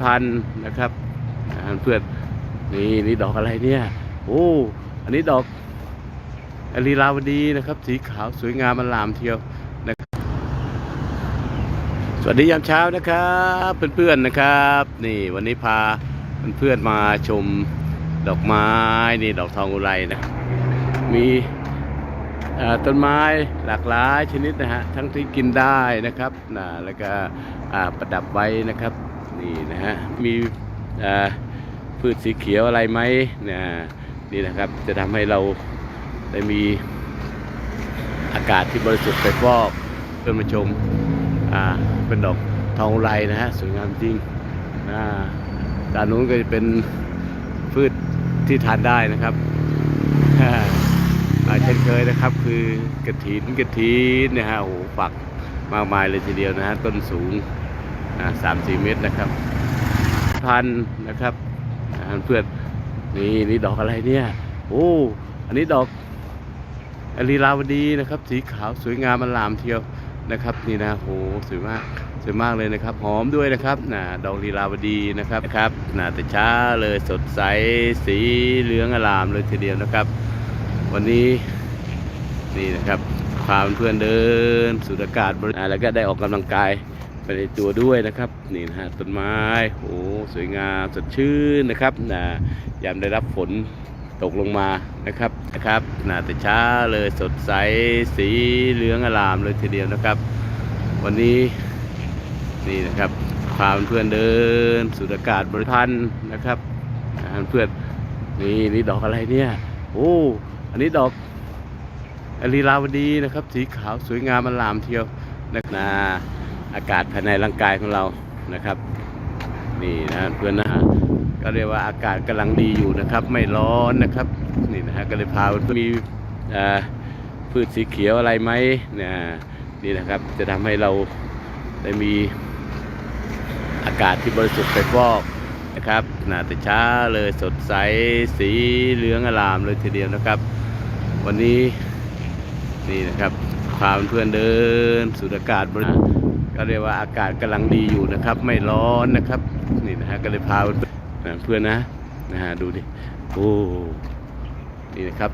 พันนะครับเพื่อนนี่นี่ดอกอะไรเนี่ย โอ้อันนี้ดอกอลีลาวดีนะครับ สีขาวสวยงามมันลามเทียวนะครับสวัสดียามเช้านะครับ เพื่อนๆนะครับ นี่วันนี้พาเพื่อนๆมาชมดอกไม้นี่ดอกทองอุไรนะมีต้นไม้หลากหลายชนิดนะฮะทั้งที่กินได้นะครับนะแล้วก็ประดับไว้นะครับ นี่นะฮะมีพืชสีเขียวอะไรไหมนะนี่นะครับจะทำให้เราได้มีอากาศที่บริสุทธิ์ไปฟอกเพื่อนมาชมอ่าเป็นดอกทองไรนะฮะสวยงามจริงนะด้านนู้นก็จะเป็นพืชที่ทานได้นะครับอ่าเช่นเคยนะครับคือกระถินกระถินนะฮะโอ้โหฝักมากมายเลยทีเดียวนะฮะต้นสูง สามสี่เมตรนะครับ พันนะครับเพื่อนนี่นี่ดอกอะไรเนี่ย โอ้อันนี้ดอกอลีลาวดีนะครับ สีขาวสวยงามมันลามเทียวนะครับ นี่นะโหสวยมากสวยมากเลยนะครับ หอมด้วยนะครับนะดอกลีลาวดีนะครับนะครับนะแต่ช้าเลยสดใสสีเหลืองอลามเลยทีเดียวนะครับ วันนี้นี่นะครับพาเพื่อนเดินสูดอากาศบริอ่าแล้วก็ได้ออกกำลังกาย ไปในตัวด้วยนะครับนี่นะฮะต้นไม้โอ้สวยงามสดชื่นนะครับนะยามได้รับฝนตกลงมานะครับนะครับนะแต่ช้าเลยสดใสสีเหลืองอลามเลยทีเดียวนะครับ วันนี้นี่นะครับพาเพื่อนเดินสูดอากาศบริพันธ์นะครับเพื่อนนี่นี่ดอกอะไรเนี่ยโอ้อันนี้ดอกอลีลาวดีนะครับ สีขาวสวยงามมันลามเทียวนะนะ อากาศภายในร่างกายของเรานะครับนี่นะเพื่อนนะฮะก็เรียกว่าอากาศกำลังดีอยู่นะครับ ไม่ร้อนนะครับนี่นะฮะก็เลยพาเพื่อนมีอ่อพืชสีเขียวอะไรไหมนะนี่นะครับจะทำให้เราได้มีอากาศที่บริสุทธิ์ไปฟอกนะครับนะแต่เช้าเลยสดใสสีเหลืองอลามเลยทีเดียวนะครับ วันนี้นี่นะครับพาเพื่อนเดินสูดอากาศบริสุทธิ์ ก็เรียกว่าอากาศกำลังดีอยู่นะครับ ไม่ร้อนนะครับนี่นะฮะก็เลยพาเพื่อนนะนะฮะดูดิโอ้นี่นะครับ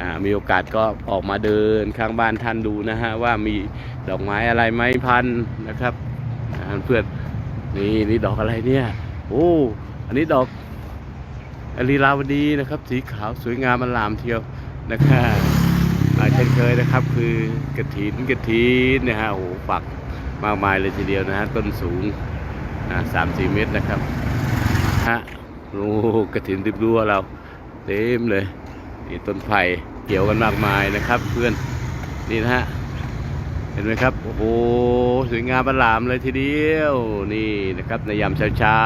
อ่ามีโอกาสก็ออกมาเดินข้างบ้านท่านดูนะฮะว่ามีดอกไม้อะไรไหมพันนะครับอ่าเพื่อนนี่นี่ดอกอะไรเนี่ยโอ้อันนี้ดอกอลีลาวดีนะครับ สีขาวสวยงามมันลามเทียวนะครับอ่าเช่นเคยนะครับ คือกระถินกระถินนี่ยฮะโอ้ฝัก มากมายเลยทีเดียวนะฮะต้นสูงสามสี่เมตรนะครับฮะโอ้กระถินริบรั้วเราเต็มเลยนี่ต้นไผ่เกี่ยวกันมากมายนะครับ เพื่อนนี่นะฮะเห็นไหมครับโอ้โหสวยงามประหลามเลยทีเดียวนี่นะครับในยามเช้า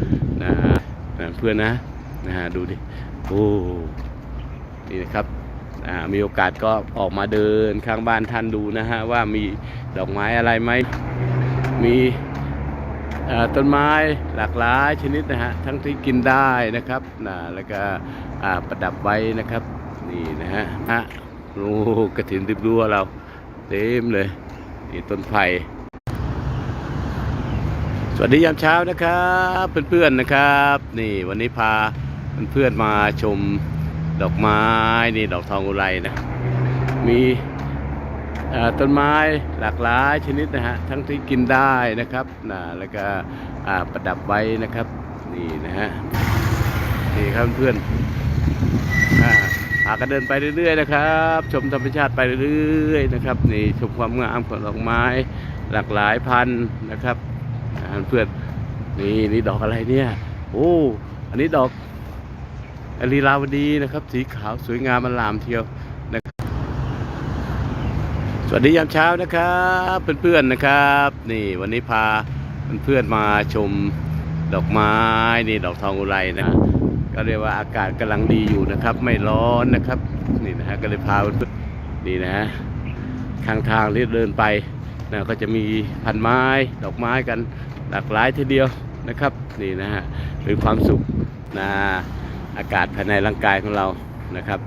ๆนะฮะนะเพื่อนนะนะฮะดูดิโอ้นี่นะครับ มีโอกาสก็ออกมาเดินข้างบ้านท่านดูนะฮะว่ามีดอกไม้อะไรไหมมีต้นไม้หลากหลายชนิดนะฮะทั้งที่กินได้นะครับนะแล้วก็ประดับไว้นะครับนี่นะฮะฮะโอ้กระถินริบรั้วเราเต็มเลยนี่ต้นไผ่สวัสดียามเช้านะครับ เพื่อนๆนะครับ นี่วันนี้พาเพื่อนๆมาชม ดอกไม้นี่ดอกทองอุไรนะ มีต้นไม้หลากหลายชนิดนะฮะทั้งที่กินได้นะครับนะแล้วก็ประดับไว้นะครับนี่นะฮะนี่ครับเพื่อนอ่าพากันเดินไปเรื่อยๆนะครับ ชมธรรมชาติไปเรื่อยๆนะครับนี่ชมความงามของดอกไม้หลากหลายพันธุ์นะครับเพื่อนนี่นี่ดอกอะไรเนี่ยโอ้อันนี้ดอก อลีลาวดีนะครับ สีขาวสวยงามมันลามเทียวนะครับสวัสดียามเช้านะครับเพื่อนๆนะครับ นี่วันนี้พาเพื่อนๆมาชมดอกไม้นี่ดอกทองอุไรนะก็เรียกว่าอากาศกำลังดีอยู่นะครับ ไม่ร้อนนะครับนี่นะฮะก็เลยพาเพื่อนนี่นะฮะข้างทางที่เดินไปนะก็จะมีพันไม้ดอกไม้กันหลากหลายทีเดียวนะครับ นี่นะฮะเป็นความสุขนะ อากาศภายในร่างกายของเรานะครับ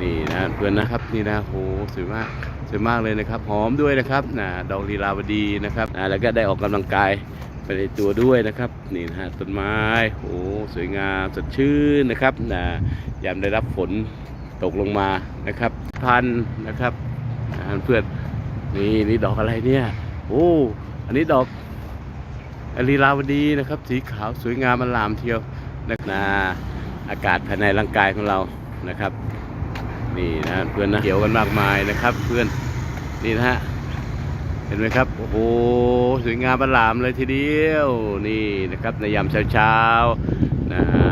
นี่นะเพื่อนนะครับนี่นะโหสวยมากสวยมากเลยนะครับ หอมด้วยนะครับนะดอกลีลาวดีนะครับนะแล้วก็ได้ออกกำลังกายไปในตัวด้วยนะครับ นี่นะฮะต้นไม้โอ้สวยงามสดชื่นนะครับนะยามได้รับฝนตกลงมานะครับ พันนะครับอ่าเพื่อนนี่นี่ดอกอะไรเนี่ยโอ้อันนี้ดอกอลีลาวดีนะครับ สีขาวสวยงามอลามเทียวนะนะ อากาศภายในร่างกายของเรานะครับ นี่นะเพื่อนนะเขียวกันมากมายนะครับเพื่อนนี่นะฮะเห็นไหมครับโอ้โหสวยงามประหลามเลยทีเดียวนี่นะครับในยามเช้าๆนะฮะ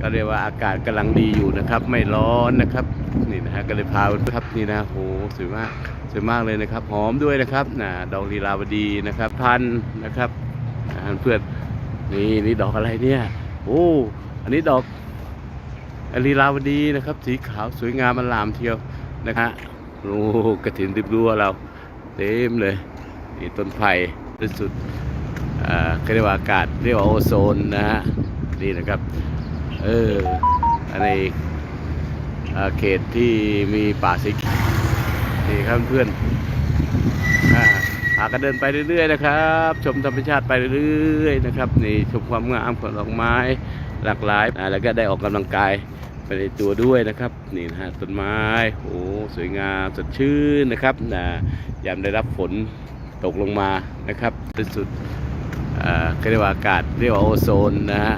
ก็เรียกว่าอากาศกำลังดีอยู่นะครับ ไม่ร้อนนะครับนี่นะฮะก็เลยพาไปครับนี่นะโอ้โหสวยมากสวยมากเลยนะครับ หอมด้วยนะครับนะดอกลีลาวดีนะครับพันนะครับนะเพื่อนนี่นี่ดอกอะไรเนี่ยโอ้อันนี้ดอก อลีลาวดีนะครับ สีขาวสวยงามอลามเทียวนะฮะโอ้กระถินริบรั้วเรา เต็มเลยนี่ต้นไผ่ที่สุดอ่าเขาเรียกว่าอากาศเรียกว่าโอโซนนะฮะนี่นะครับเอออันในอ่าเขตที่มีป่าสีเขียวนี่ครับเพื่อนอ่าพากันเดินไปเรื่อยๆนะครับ ชมธรรมชาติไปเรื่อยๆนะครับนี่ชมความงามของดอกไม้หลากหลายอ่าแล้วก็ได้ออกกำลังกาย ไปในตัวด้วยนะครับนี่นะฮะต้นไม้โอ้สวยงามสดชื่นนะครับนะยามได้รับฝนตกลงมานะครับที่สุดอ่าเขาเรียกว่าอากาศเรียกว่าโอโซนนะฮะ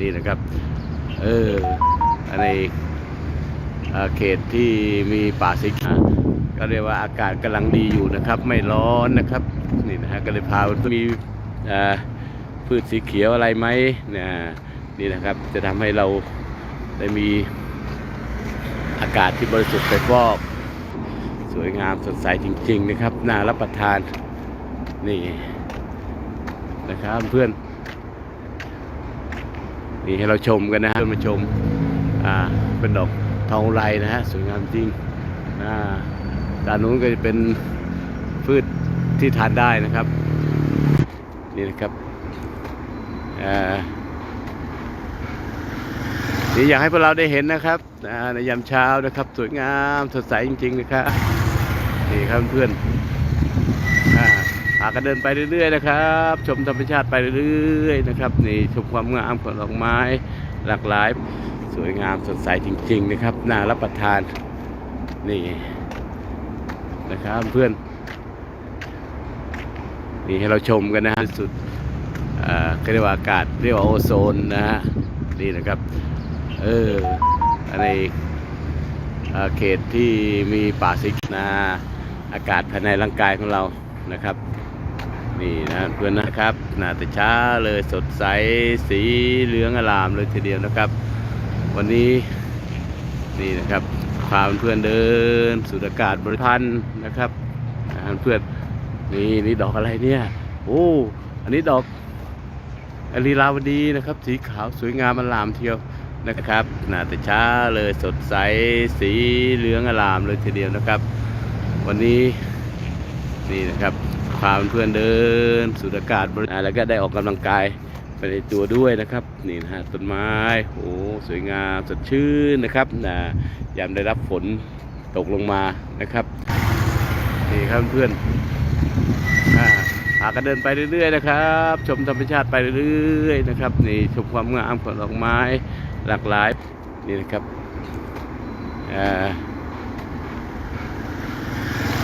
นี่นะครับเอออันในอ่าเขตที่มีป่าสีเขียวก็เรียกว่าอากาศกำลังดีอยู่นะครับ ไม่ร้อนนะครับนี่นะฮะก็เลยพามีอ่าพืชสีเขียวอะไรไหมนะนี่นะครับ จะทำให้เรา ได้มีอากาศที่บริสุทธิ์ไปฟอกสวยงามสดใสจริง ๆ นะครับน่ารับประทานนี่นะครับเพื่อนนี่ให้เราชมกันนะฮะเพื่อนมาชมอ่าเป็นดอกทองไรนะฮะสวยงามจริงอ่าด้านนู้นก็จะเป็นพืชที่ทานได้นะครับ นี่นะครับอ่า นี่อยากให้พวกเราได้เห็นนะครับในยามเช้านะครับ สวยงามสดใสจริง ๆ นะครับนี่ครับเพื่อนพากันเดินไปเรื่อย ๆ นะครับ ชมธรรมชาติไปเรื่อย ๆ นะครับนี่ชมความงามของดอกไม้หลากหลาย สวยงามสดใสจริง ๆ นะครับน่ารับประทานนี่นะครับเพื่อนนี่ให้เราชมกันนะฮะสุดอ่าเรียกว่าอากาศเรียกว่าโอโซนนะฮะนี่นะครับ เอออันในอ่าเขตที่มีป่าสีเขียวนะอากาศภายในร่างกายของเรานะครับ นี่นะเพื่อนนะครับน่าแต่เช้าเลยสดใสสีเหลืองอลามเลยทีเดียวนะครับ วันนี้นี่นะครับพาเพื่อนเดินสูดอากาศบริพันธ์นะครับเพื่อนนี่นี่ดอกอะไรเนี่ยโอ้อันนี้ดอกอลีลาวดีนะครับ สีขาวสวยงามอลามเทียว นะครับนาแต่เช้าเลยสดใสสีเหลืองอลามเลยทีเดียวนะครับ วันนี้นี่นะครับพาเพื่อนเดินสูดอากาศบริแล้วก็ได้ออกกำลังกายไปในตัวด้วยนะครับนี่นะฮะต้นไม้โอ้สวยงามสดชื่นนะครับนะยามได้รับฝนตกลงมานะครับนี่ครับเพื่อนอาพากันเดินไปเรื่อยๆนะครับ ชมธรรมชาติไปเรื่อยๆนะครับนี่ชมความงามของดอกไม้ หลากหลายนี่นะครับ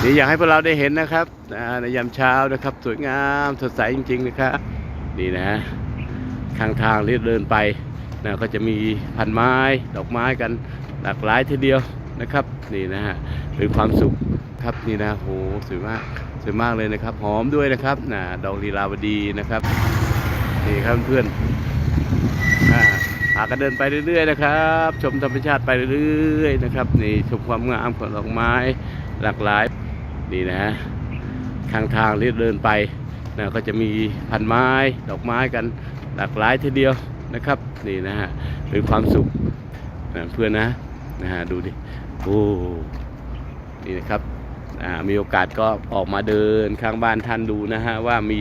นี่อยากให้พวกเราได้เห็นนะครับในยามเช้านะครับ สวยงามสดใสจริง ๆ นะครับนี่นะข้างทางที่เดินไปนะก็จะมีพันไม้ดอกไม้กันหลากหลายทีเดียวนะครับ นี่นะฮะเป็นความสุขครับนี่นะโหสวยมากสวยมากเลยนะครับ หอมด้วยนะครับนะดอกลีลาวดีนะครับนี่ครับเพื่อนากันเดินไปเรื่อยๆนะครับ ชมธรรมชาติไปเรื่อยๆนะครับนี่ชมความงามของดอกไม้หลากหลายนี่นะข้างทางที่เดินไปนะก็จะมีพันไม้ดอกไม้กันหลากหลายทีเดียวนะครับนี่นะฮะเป็นความสุขนะเพื่อนนะนะฮะดูดิโอ้นี่นะครับอ่ามีโอกาสก็ออกมาเดินข้างบ้านท่านดูนะฮะว่ามี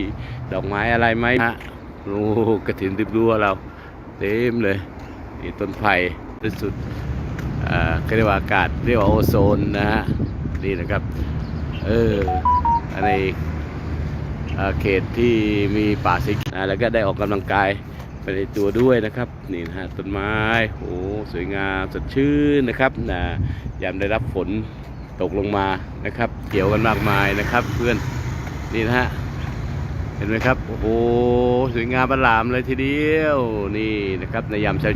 ดอกไม้อะไรไหมฮะโอ้กระถินริบรั้วเรา เต็มเลยนี่ต้นไผ่ที่สุดอ่าเรียกว่าอากาศเรียกว่าโอโซนนะฮะนี่นะครับ เอออันในเอ่อเขตที่มีป่าสีนะแล้วก็ได้ออกกำลังกายไปในตัวด้วยนะครับนี่นะฮะต้นไม้โอ้สวยงามสดชื่นนะครับนะยามได้รับฝนตกลงมานะครับ เกี่ยวกันมากมายนะครับ เพื่อนนี่นะฮะ เห็นไหมครับ โอ้โหสวยงามประหลามเลยทีเดียว นี่นะครับในยามเช้า